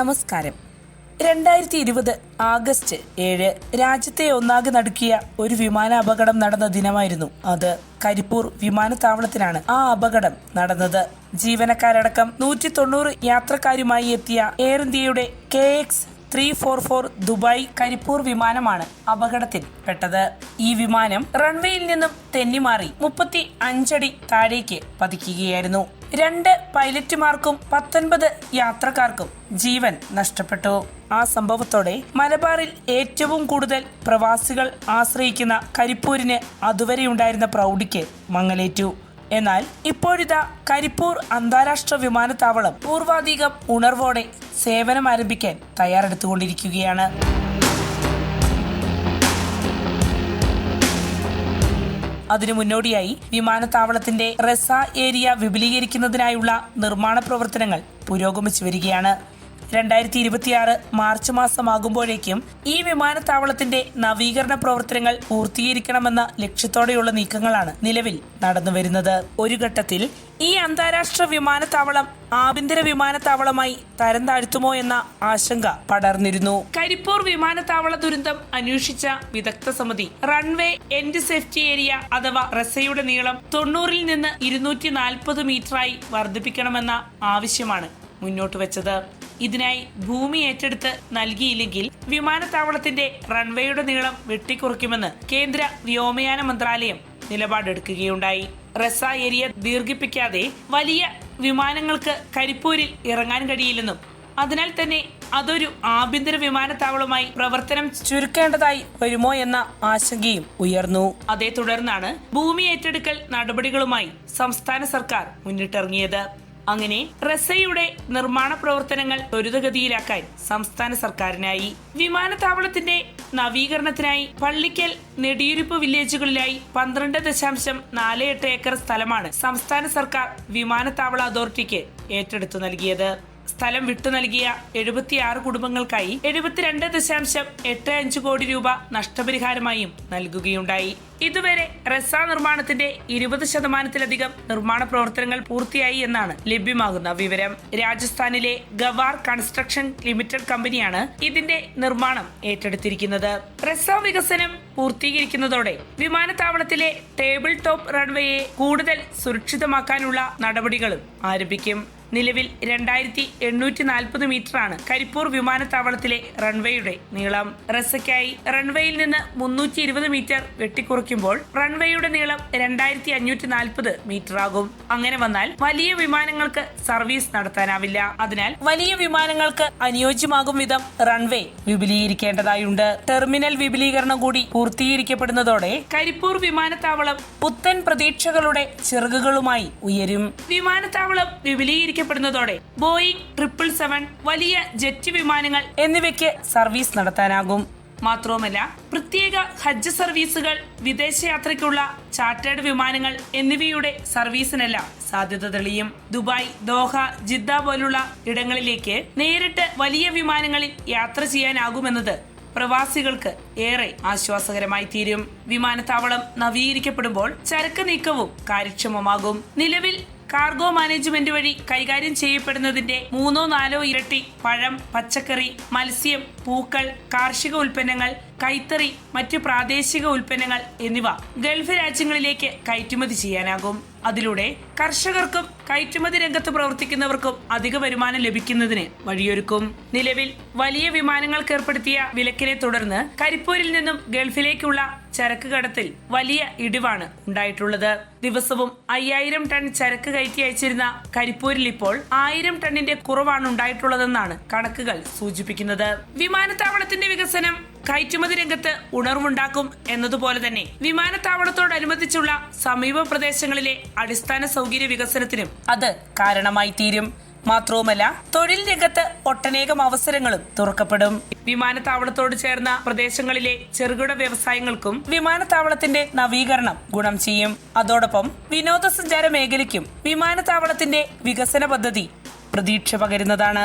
നമസ്കാരം. രണ്ടായിരത്തി ഇരുപത് ആഗസ്റ്റ് ഏഴ് രാജ്യത്തെ ഒന്നാകെ നടുക്കിയ ഒരു വിമാന അപകടം നടന്ന ദിനമായിരുന്നു അത്. കരിപ്പൂർ വിമാനത്താവളത്തിലാണ് ആ അപകടം നടന്നത്. ജീവനക്കാരടക്കം നൂറ്റി തൊണ്ണൂറ് യാത്രക്കാരുമായി എത്തിയ എയർ ഇന്ത്യയുടെ K X three four four Dubai Karipur വിമാനമാണ് അപകടത്തിൽ പെട്ടത്. ഈ വിമാനം റൺവേയിൽ നിന്നും തെന്നിമാറി മുപ്പത്തി അഞ്ചടി താഴേക്ക് പതിക്കുകയായിരുന്നു. രണ്ട് പൈലറ്റുമാർക്കും പത്തൊൻപത് യാത്രക്കാർക്കും ജീവൻ നഷ്ടപ്പെട്ടു. ആ സംഭവത്തോടെ മലബാറിൽ ഏറ്റവും കൂടുതൽ പ്രവാസികൾ ആശ്രയിക്കുന്ന കരിപ്പൂരിന് അതുവരെയുണ്ടായിരുന്ന പ്രൗഢിക്ക് മങ്ങലേറ്റു. എന്നാൽ ഇപ്പോഴിതാ കരിപ്പൂർ അന്താരാഷ്ട്ര വിമാനത്താവളം പൂർവാധികം ഉണർവോടെ സേവനം ആരംഭിക്കാൻ തയ്യാറെടുത്തുകൊണ്ടിരിക്കുകയാണ്. അതിനു മുന്നോടിയായി വിമാനത്താവളത്തിന്റെ റെസ ഏരിയ വിപുലീകരിക്കുന്നതിനായുള്ള നിർമ്മാണ പ്രവർത്തനങ്ങൾ പുരോഗമിച്ചു വരികയാണ്. രണ്ടായിരത്തി ഇരുപത്തിയാറ് മാർച്ച് മാസമാകുമ്പോഴേക്കും ഈ വിമാനത്താവളത്തിന്റെ നവീകരണ പ്രവർത്തനങ്ങൾ പൂർത്തീകരിക്കണമെന്ന ലക്ഷ്യത്തോടെയുള്ള നീക്കങ്ങളാണ് നിലവിൽ നടന്നുവരുന്നത്. ഒരു ഘട്ടത്തിൽ ഈ അന്താരാഷ്ട്ര വിമാനത്താവളം ആഭ്യന്തര വിമാനത്താവളമായി തരം താഴ്ത്തുമോ എന്ന ആശങ്ക പടർന്നിരുന്നു. കരിപ്പൂർ വിമാനത്താവള ദുരന്തം അന്വേഷിച്ച വിദഗ്ധ സമിതി റൺവേ എൻഡ് സേഫ്റ്റി ഏരിയ അഥവാ റസയുടെ നീളം തൊണ്ണൂറിൽ നിന്ന് ഇരുന്നൂറ്റി നാൽപ്പത് മീറ്ററായി വർദ്ധിപ്പിക്കണമെന്ന ആവശ്യമാണ് മുന്നോട്ട് വെച്ചത് ഇതിനായി ഭൂമി ഏറ്റെടുത്ത് നൽകിയില്ലെങ്കിൽ വിമാനത്താവളത്തിന്റെ റൺവേയുടെ നീളം വെട്ടിക്കുറയ്ക്കുമെന്ന് കേന്ദ്ര വ്യോമയാന മന്ത്രാലയം നിലപാടെടുക്കുകയുണ്ടായി. റസ ഏരിയ ദീർഘിപ്പിക്കാതെ വലിയ വിമാനങ്ങൾക്ക് കരിപ്പൂരിൽ ഇറങ്ങാൻ കഴിയില്ലെന്നും അതിനാൽ തന്നെ അതൊരു ആഭ്യന്തര വിമാനത്താവളമായി പ്രവർത്തനം ചുരുക്കേണ്ടതായി വരുമോ എന്ന ആശങ്കയും ഉയർന്നു. അതേ തുടർന്നാണ് ഭൂമി ഏറ്റെടുക്കൽ നടപടികളുമായി സംസ്ഥാന സർക്കാർ മുന്നിട്ടിറങ്ങിയത്. അങ്ങനെ റസയുടെ നിർമ്മാണ പ്രവർത്തനങ്ങൾ ത്വരിതഗതിയിലാക്കാൻ സംസ്ഥാന സർക്കാരിനായി വിമാനത്താവളത്തിന്റെ നവീകരണത്തിനായി പള്ളിക്കൽ നെടിയുരിപ്പ് വില്ലേജുകളിലായി പന്ത്രണ്ട് ദശാംശം നാല് എട്ട് ഏക്കർ സ്ഥലമാണ് സംസ്ഥാന സർക്കാർ വിമാനത്താവള അതോറിറ്റിക്ക് ഏറ്റെടുത്തു നൽകിയത്. സ്ഥലം വിട്ടു നൽകിയ എഴുപത്തിയാറ് കുടുംബങ്ങൾക്കായി എഴുപത്തിരണ്ട് ദശാംശം എട്ട് അഞ്ച് കോടി രൂപ നഷ്ടപരിഹാരമായും നൽകുകയുണ്ടായി. ഇതുവരെ റെസ നിർമ്മാണത്തിന്റെ ഇരുപത് ശതമാനത്തിലധികം നിർമ്മാണ പ്രവർത്തനങ്ങൾ പൂർത്തിയായി എന്നാണ് ലഭ്യമാകുന്ന വിവരം. രാജസ്ഥാനിലെ ഗവാർ കൺസ്ട്രക്ഷൻ ലിമിറ്റഡ് കമ്പനിയാണ് ഇതിന്റെ നിർമ്മാണം ഏറ്റെടുത്തിരിക്കുന്നത്. റെസ വികസനം പൂർത്തീകരിക്കുന്നതോടെ വിമാനത്താവളത്തിലെ ടേബിൾ ടോപ്പ് റൺവേയെ കൂടുതൽ സുരക്ഷിതമാക്കാനുള്ള നടപടികളും ആരംഭിക്കും. നിലവിൽ രണ്ടായിരത്തി എണ്ണൂറ്റി നാൽപ്പത് മീറ്ററാണ് കരിപ്പൂർ വിമാനത്താവളത്തിലെ റൺവേയുടെ നീളം. റസയ്ക്കായി റൺവേയിൽ നിന്ന് മുന്നൂറ്റി ഇരുപത് മീറ്റർ വെട്ടിക്കുറയ്ക്കുമ്പോൾ റൺവേയുടെ നീളം രണ്ടായിരത്തി അഞ്ഞൂറ്റി നാൽപ്പത് മീറ്റർ ആകും അങ്ങനെ വന്നാൽ വലിയ വിമാനങ്ങൾക്ക് സർവീസ് നടത്താനാവില്ല. അതിനാൽ വലിയ വിമാനങ്ങൾക്ക് അനുയോജ്യമാകും വിധം റൺവേ വിപുലീകരിക്കേണ്ടതായുണ്ട്. ടെർമിനൽ വിപുലീകരണം കൂടി പൂർത്തീകരിക്കപ്പെടുന്നതോടെ കരിപ്പൂർ വിമാനത്താവളം പുത്തൻ പ്രതീക്ഷകളുടെ ചിറകുകളുമായി ഉയരും. വിമാനത്താവളം വിപുലീകരിക്കപ്പെടുന്നതോടെ ബോയിങ് ട്രിപ്പിൾ സെവൻ വലിയ ജെറ്റ് വിമാനങ്ങൾ എന്നിവയ്ക്ക് സർവീസ് നടത്താനാകും. മാത്രവുമല്ല പ്രത്യേക ഹജ്ജ് സർവീസുകൾ വിദേശയാത്രയ്ക്കുള്ള ചാർട്ടേഡ് വിമാനങ്ങൾ എന്നിവയുടെ സർവീസിനെല്ലാം സാധ്യത തെളിയും. ദുബായ് ദോഹ ജിദ്ദ പോലുള്ള ഇടങ്ങളിലേക്ക് നേരിട്ട് വലിയ വിമാനങ്ങളിൽ യാത്ര ചെയ്യാനാകുമെന്നത് പ്രവാസികൾക്ക് ഏറെ ആശ്വാസകരമായി തീരും. വിമാനത്താവളം നവീകരിക്കപ്പെടുമ്പോൾ ചരക്ക് നീക്കവും കാര്യക്ഷമമാകും. നിലവിൽ കാർഗോ മാനേജ്മെന്റ് വഴി കൈകാര്യം ചെയ്യപ്പെടുന്നതിന്റെ മൂന്നോ നാലോ ഇരട്ടി പഴം പച്ചക്കറി മത്സ്യം പൂക്കൾ കാർഷിക ഉൽപ്പന്നങ്ങൾ കൈത്തറി മറ്റ് പ്രാദേശിക ഉൽപ്പന്നങ്ങൾ എന്നിവ ഗൾഫ് രാജ്യങ്ങളിലേക്ക് കയറ്റുമതി ചെയ്യാനാകും. അതിലൂടെ കർഷകർക്കും കയറ്റുമതി രംഗത്ത് പ്രവർത്തിക്കുന്നവർക്കും അധിക വരുമാനം ലഭിക്കുന്നതിന് വഴിയൊരുക്കും. നിലവിൽ വലിയ വിമാനങ്ങൾക്ക് ഏർപ്പെടുത്തിയ വിലക്കിനെ തുടർന്ന് കരിപ്പൂരിൽ നിന്നും ഗൾഫിലേക്കുള്ള ചരക്ക് കടത്തിൽ വലിയ ഇടിവാണ് ഉണ്ടായിട്ടുള്ളത്. ദിവസവും അയ്യായിരം ടൺ ചരക്ക് കയറ്റി അയച്ചിരുന്ന കരിപ്പൂരിൽ ഇപ്പോൾ ആയിരം ടണ്ണിന്റെ കുറവാണ് ഉണ്ടായിട്ടുള്ളതെന്നാണ് കണക്കുകൾ സൂചിപ്പിക്കുന്നത്. വിമാനത്താവളത്തിന്റെ വികസനം കയറ്റുമതി രംഗത്ത് ഉണർവുണ്ടാക്കും എന്നതുപോലെ തന്നെ വിമാനത്താവളത്തോടനുബന്ധിച്ചുള്ള സമീപ പ്രദേശങ്ങളിലെ അടിസ്ഥാന സൗകര്യ വികസനത്തിനും അത് കാരണമായി തീരും. മാത്രവുമല്ല തൊഴിൽ രംഗത്ത് ഒട്ടനേകം അവസരങ്ങളും തുറക്കപ്പെടും. വിമാനത്താവളത്തോട് ചേർന്ന പ്രദേശങ്ങളിലെ ചെറുകിട വ്യവസായങ്ങൾക്കും വിമാനത്താവളത്തിന്റെ നവീകരണം ഗുണം ചെയ്യും. അതോടൊപ്പം വിനോദസഞ്ചാര മേഖലയ്ക്കും വിമാനത്താവളത്തിന്റെ വികസന പദ്ധതി പ്രതീക്ഷ പകരുന്നതാണ്.